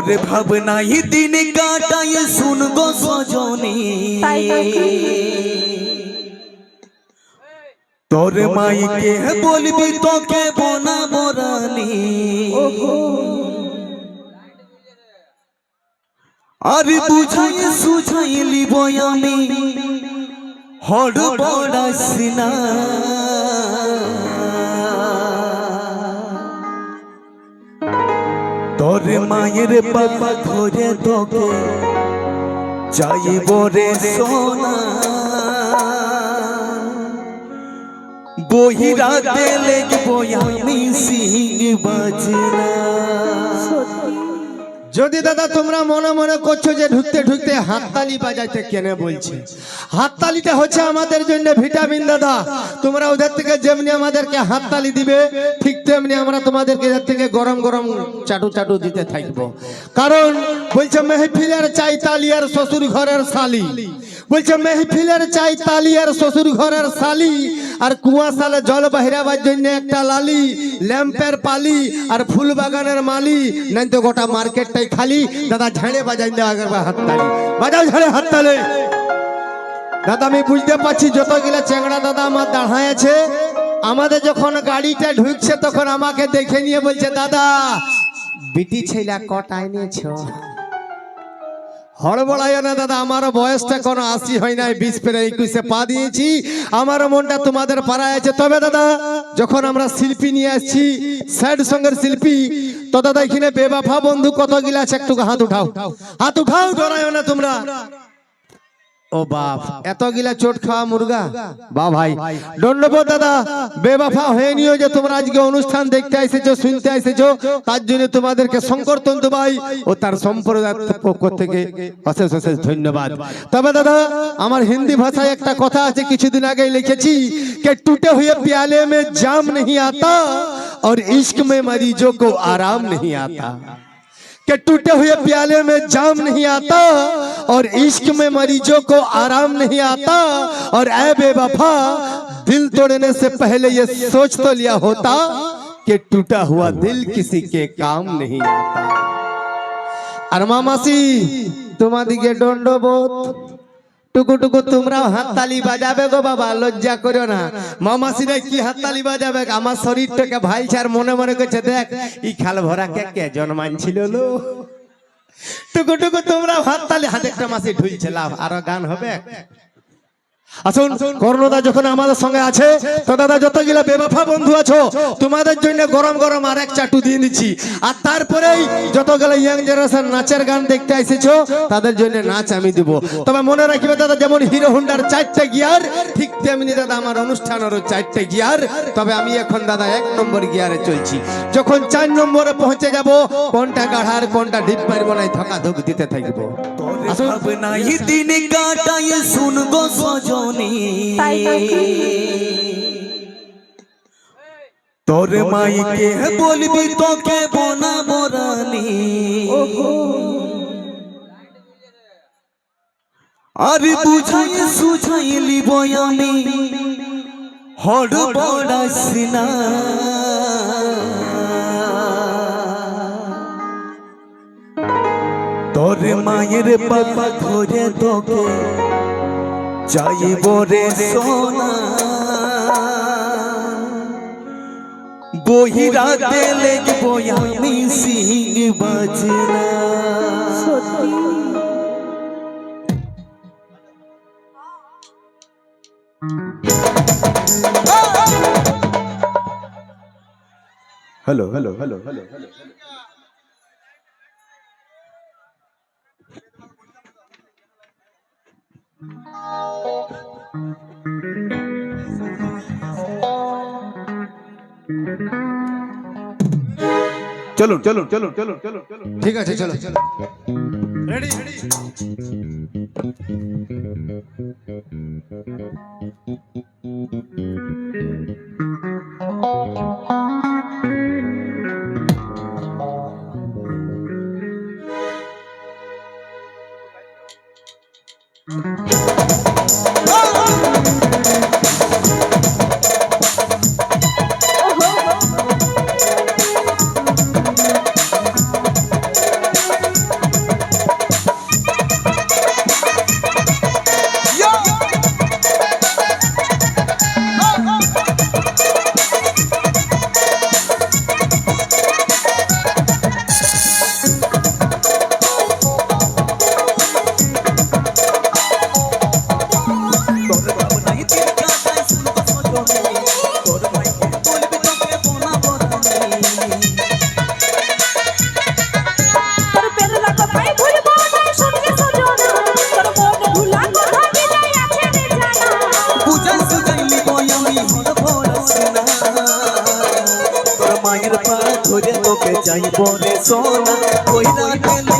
তোর ভাবনাই দিন কাটাই শুনগো সজনী তাই নাকি? তোর মাইকে বলবি তোকে বনা বরানি আর বুঝাই সুঝাই লিব আমি হড় বড়াসিনা তোর মায়ের বাবা ধরে তোকে যাইব রে সোনা। বহিরাতে দেলে আমি সিং বাজনা। যদি দাদা তোমরা মনে মনে করছ যে ঢুকতে ঢুকতে হাততালি বাজাইতে কেনে বলছে? হাততালিটা হচ্ছে আমাদের জন্য ভিটামিন দাদা। তোমরা ওদের থেকে যেমনি আমাদেরকে হাততালি দিবে, ঠিক তেমনি আমরা তোমাদেরকে এদের থেকে গরম গরম চাটু চাটু দিতে থাকব। কারণ বলছে, মেহফিলের চাই তালি আর শ্বশুর ঘরের শালি। বলছে, মেহফিলের চাই তালি আর শ্বশুর ঘরের শালি। আর কুয়া সালে জল বাহিরাবার জন্য একটা লালি, ল্যাম্পের পালি আর ফুল বাগানের মালি। নাই তো গোটা মার্কেটটাই খালি। দাদা ঝাড়ে বাজাই দেওয়া হাততালি বাজাও ঝাড়ে হাততালি দাদা, আমি বুঝতে পারছি যতগুলা চেংড়া দাদা আমার দাঁড়ায় আছে। আমাদের যখন গাড়িটা ঢুকছে তখন আমাকে দেখে নিয়ে বলছে, দাদা, বিটি ছেলা কটায় নিয়েছ দাদা, আমার বয়সটা আশি হয় নাই, বিশ একুশে পা দিয়েছি। মনটা তোমাদের আছে। তবে দাদা, যখন আমরা শিল্পী নিয়ে আসছি শিল্পী, তো দাদা বেবাফা বন্ধু কত গিলা একটু হাত উঠাও। হাত উঠাও ডরায় না তোমরা। ও বাপ এত গিলা চোট খাওয়া মুরগা? বা ভাই। দণ্ডবোধ দাদা বেবাফা হয়ে নিও যে তোমরা আজকে অনুষ্ঠান দেখতে এসেছ শুনতে এসেছ। তার জন্য তোমাদেরকে শঙ্কর তন্তু ভাই ও তার সম্প্রদায়ের পক্ষ থেকে অশেষ অশেষ ধন্যবাদ। তবে দাদা আমার হিন্দি ভাষায় একটা কথা আছে কিছুদিন আগে লিখেছি কে টুটে হুয়ে পিয়ালে মে জাম নেই আতা আর ইশক মে মরিজো কো আরাম নেই আতা। कि टूटे हुए प्याले में जाम नहीं आता और इश्क में मरीजों को आराम नहीं आता और ऐ बेवफा दिल तोड़ने से पहले ये सोच तो लिया होता कि टूटा हुआ दिल किसी के काम नहीं आता। अरमा मासी, तुम्हारी के डोंडो बोत টুকু টুকু তোমরাও হাততালি বাজাবে গো বাবা, লজ্জা করো না। মামাসিরা কি হাততালি বাজাবে? আমার শরীরটাকে ভাই ছাড় মনে মনে করছে, দেখ ই খাল ভরা কে কে জন্মানছিল লো। টুকু টুকু তোমরা হাততালি হাতে একটা মাসি ঢুলছে, লাভ, আরও গান হবে? আসুন, কর্ণদা যখন আমাদের সঙ্গে আছে, তো দাদা যতগুলা বেবাফা বন্ধু আছো, তোমাদের জন্য গরম গরম আর এক চাটু দিয়ে দিচ্ছি। আর তারপরেই যতগুলা ইয়াং জেনারেশন নাচের গান দেখতে এসেছ, তাদের জন্য নাচ আমি দিব। তবে মনে রাখবে দাদা, যেমন হিরো হুন্ডার চারটে গিয়ার, ঠিক তেমনি দাদা আমার অনুষ্ঠানেরও চারটে গিয়ার। তবে আমি এখন দাদা এক নম্বর গিয়ারে চলছি। যখন চার নম্বরে পৌঁছে যাব, কোনটা গাঢ়ার কোনটা ডিপ মারবো না ধকা ধুক দিতে থাকব। ভাবনাই দিন কাটাই শুনগো সজনী? তোর মাইকে বলবি তোকে বনা বরানি আর বুঝাই সুঝাই লিব আমি হড় বড়াসিনা তোর মায়ের বাবা ধরে তোকে যাইব রে সোনা। বহিরাতে লিখব আমি সিং বাজনা। সত্যি? হ্যালো হ্যালো হ্যালো হ্যালো चलो चलो चलो चलो चलो चलो। ठीक है चलो चलो। Ready ready যাইব রে সোনা কইলা গেলে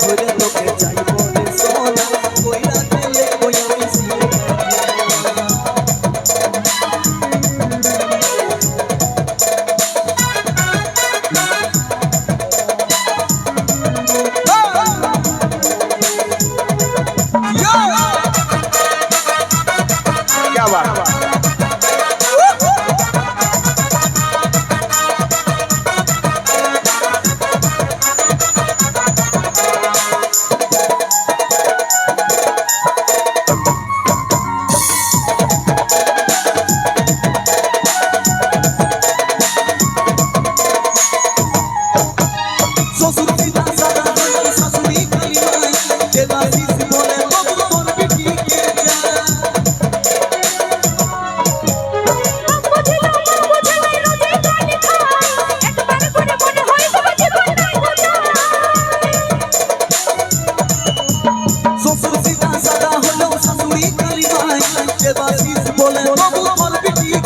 ভরে তোকে চাইব।